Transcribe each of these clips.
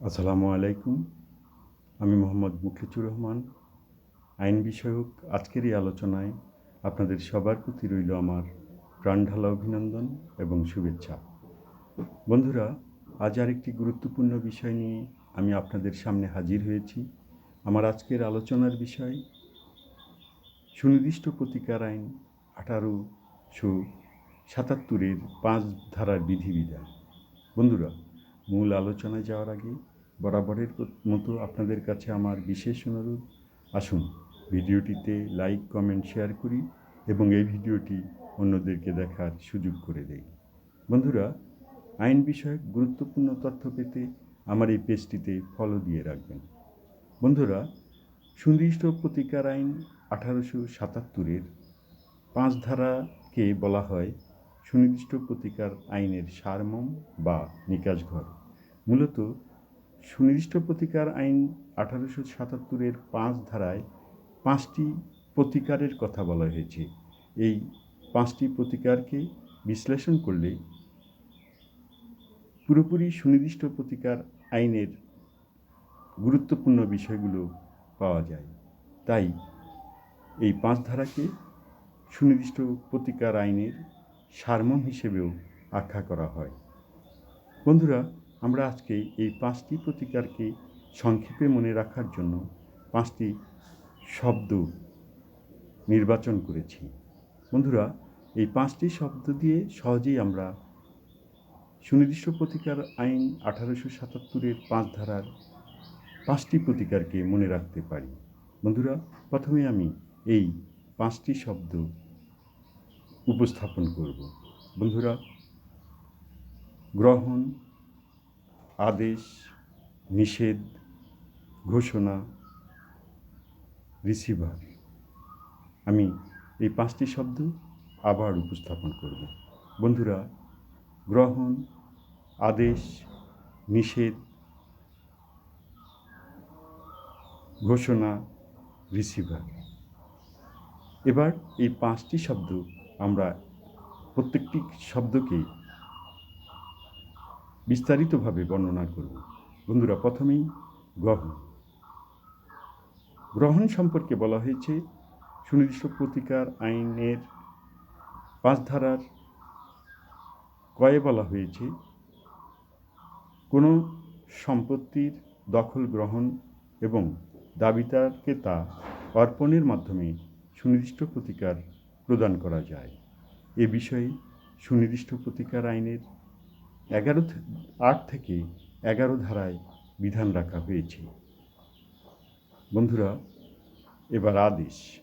আসসালামু আলাইকুম। আমি মোহাম্মদ মুখলিচুর রহমান। আইন বিষয়ক আজকের এই আলোচনায় আপনাদের সবার প্রতি রইল আমার প্রাণঢালা অভিনন্দন এবং শুভেচ্ছা। বন্ধুরা, আজ আরেকটি গুরুত্বপূর্ণ বিষয় নিয়ে আমি আপনাদের সামনে হাজির হয়েছি। আমার আজকের আলোচনার বিষয়, সুনির্দিষ্ট প্রতিকার আইন আঠারোশো সাতাত্তরের পাঁচ ধারার বিধিবিধান। বন্ধুরা মূল আলোচনায় যাওয়ার আগে বরাবরের মতো আপনাদের কাছে আমার বিশেষ অনুরোধ। আসুন, ভিডিওটিতে লাইক, কমেন্ট, শেয়ার করি এবং এই ভিডিওটি অন্যদেরকে দেখার সুযোগ করে দেই। বন্ধুরা, আইন বিষয়ক গুরুত্বপূর্ণ তথ্য পেতে আমার এই পেজটিতে ফলো দিয়ে রাখবেন। বন্ধুরা, সুনির্দিষ্ট প্রতিকার আইন আঠারোশো সাতাত্তরের পাঁচ ধারাকে বলা হয় সুনির্দিষ্ট প্রতিকার আইনের সারমম বা নিকাশঘর মূলত সুনির্দিষ্ট প্রতিকার আইন আঠারোশো সাতাত্তরের পাঁচ ধারায় পাঁচটি প্রতিকারের কথা বলা হয়েছে। এই পাঁচটি প্রতিকারকে বিশ্লেষণ করলে পুরোপুরি সুনির্দিষ্ট প্রতিকার আইনের গুরুত্বপূর্ণ বিষয়গুলো পাওয়া যায়। তাই এই পাঁচ ধারাকে সুনির্দিষ্ট প্রতিকার আইনের সারমম হিসেবেও আখ্যা করা হয়। বন্ধুরা আমরা আজকে এই পাঁচটি প্রতিকারকে সংক্ষেপে মনে রাখার জন্য পাঁচটি শব্দ নির্বাচন করেছি। বন্ধুরা, এই পাঁচটি শব্দ দিয়ে সহজেই আমরা সুনির্দিষ্ট প্রতিকার আইন আঠারোশো সাতাত্তরের পাঁচ ধারার পাঁচটি প্রতিকারকে মনে রাখতে পারি। বন্ধুরা, প্রথমে আমি এই পাঁচটি শব্দ উপস্থাপন করব। বন্ধুরা, গ্রহণ আদেশ, নিষেধ, ঘোষণা রিসিভার আমি এই পাঁচটি শব্দ আবার উপস্থাপন করব। বন্ধুরা, গ্রহণ, আদেশ, নিষেধ, ঘোষণা রিসিভার এবার এই পাঁচটি শব্দ আমরা প্রত্যেকটি শব্দকে বিস্তারিতভাবে বর্ণনা করব। বন্ধুরা, প্রথমেই গ্রহণ। গ্রহণ সম্পর্কে বলা হয়েছে, সুনির্দিষ্ট প্রতিকার আইনের পাঁচ ধারার কয়ে বলা হয়েছে, কোনো সম্পত্তির দখল গ্রহণ এবং দাবিদারকে তা অর্পণের মাধ্যমে সুনির্দিষ্ট প্রতিকার প্রদান করা যায়। এ বিষয়ে সুনির্দিষ্ট প্রতিকার আইনের এগারো আট থেকে এগারো ধারায় বিধান রাখা হয়েছে। বন্ধুরা, এবার আদেশ।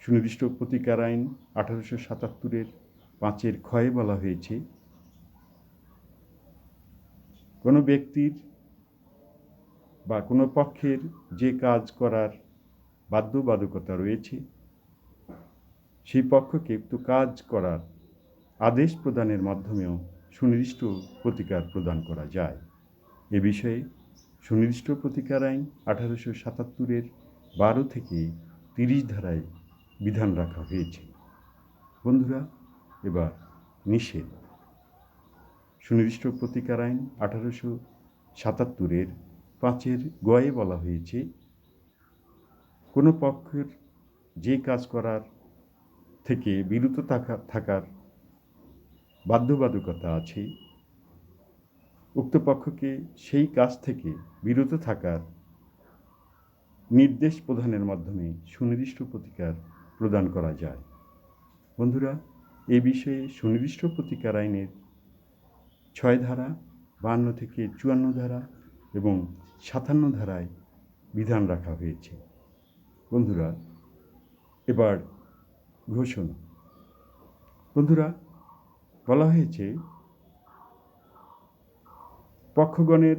সুনির্দিষ্ট প্রতিকার আইন আঠারোশো সাতাত্তরের পাঁচের ক্ষয়ে বলা হয়েছে। কোনো ব্যক্তির বা কোনো পক্ষের যে কাজ করার বাধ্যবাধকতা রয়েছে, সেই পক্ষকে একটু কাজ করার আদেশ প্রদানের মাধ্যমেও সুনির্দিষ্ট প্রতিকার প্রদান করা যায়। এ বিষয়ে সুনির্দিষ্ট প্রতিকার আইন আঠারোশো সাতাত্তরের বারো থেকে তিরিশ ধারায় বিধান রাখা হয়েছে। বন্ধুরা, এবার নিষেধ। সুনির্দিষ্ট প্রতিকার আইন আঠারোশো সাতাত্তরের পাঁচের গয়ে বলা হয়েছে, কোনো পক্ষের যে কাজ করার থেকে বিরত থাকা থাকার বাধ্যবাধকতা আছে উক্ত পক্ষকে সেই কাজ থেকে বিরত থাকার নির্দেশ প্রদানের মাধ্যমে সুনির্দিষ্ট প্রতিকার প্রদান করা যায়। বন্ধুরা, এ বিষয়ে সুনির্দিষ্ট প্রতিকার আইনের ছয় ধারা বান্ন থেকে চুয়ান্ন ধারা এবং সাতান্ন ধারায় বিধান রাখা হয়েছে। বন্ধুরা, এবার ঘোষণা। বন্ধুরা বলা হয়েছে, পক্ষগণের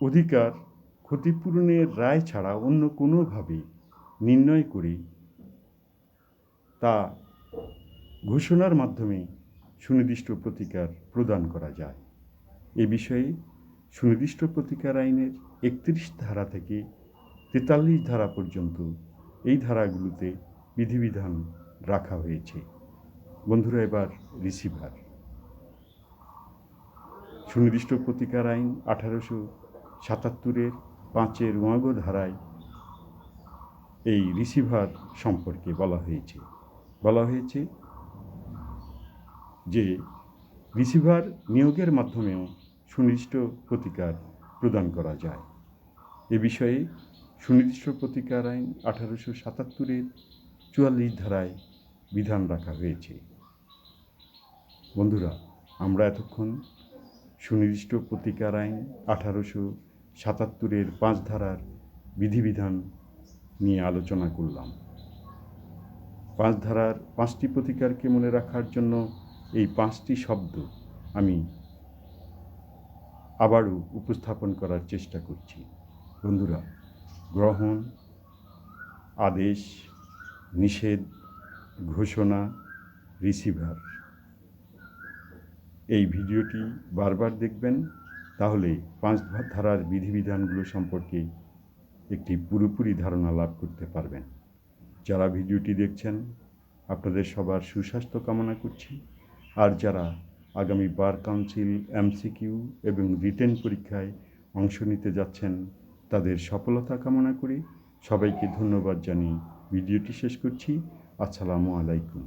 অধিকার ক্ষতিপূরণের রায় ছাড়া অন্য কোনোভাবে নির্ণয় করে তা ঘোষণার মাধ্যমে সুনির্দিষ্ট প্রতিকার প্রদান করা যায়। এ বিষয়ে সুনির্দিষ্ট প্রতিকার আইনের একত্রিশ ধারা থেকে তেতাল্লিশ ধারা পর্যন্ত এই ধারাগুলোতে বিধিবিধান রাখা হয়েছে। বন্ধুরা, এবার রিসিভার। সুনির্দিষ্ট প্রতিকার আইন আঠারোশো সাতাত্তরের পাঁচের ওয়াগ ধারায় এই রিসিভার সম্পর্কে বলা হয়েছে। বলা হয়েছে যে, রিসিভার নিয়োগের মাধ্যমেও সুনির্দিষ্ট প্রতিকার প্রদান করা যায়। এ বিষয়ে সুনির্দিষ্ট প্রতিকার আইন আঠারোশো সাতাত্তরের চুয়াল্লিশ ধারায় বিধান রাখা হয়েছে। বন্ধুরা, আমরা এতক্ষণ সুনির্দিষ্ট প্রতিকার আইন আঠারোশো সাতাত্তরের পাঁচ ধারার বিধিবিধান নিয়ে আলোচনা করলাম। পাঁচ ধারার পাঁচটি প্রতিকারকে মনে রাখার জন্য এই পাঁচটি শব্দ আমি আবারও উপস্থাপন করার চেষ্টা করছি। বন্ধুরা, গ্রহণ, আদেশ, নিষেধ, ঘোষণা, রিসিভার। এই ভিডিওটি বারবার দেখবেন, তাহলে পাঁচ ধারার বিধিবিধানগুলো সম্পর্কে একটি পুরোপুরি ধারণা লাভ করতে পারবেন। যারা ভিডিওটি দেখছেন, আপনাদের সবার সুস্বাস্থ্য কামনা করছি। আর যারা আগামী বার কাউন্সিল, এমসিকিউ এবং রিটেন পরীক্ষায় অংশ নিতে যাচ্ছেন, তাদের সফলতা কামনা করি সবাইকে ধন্যবাদ জানিয়ে ভিডিওটি শেষ করছি। আসসালামু আলাইকুম।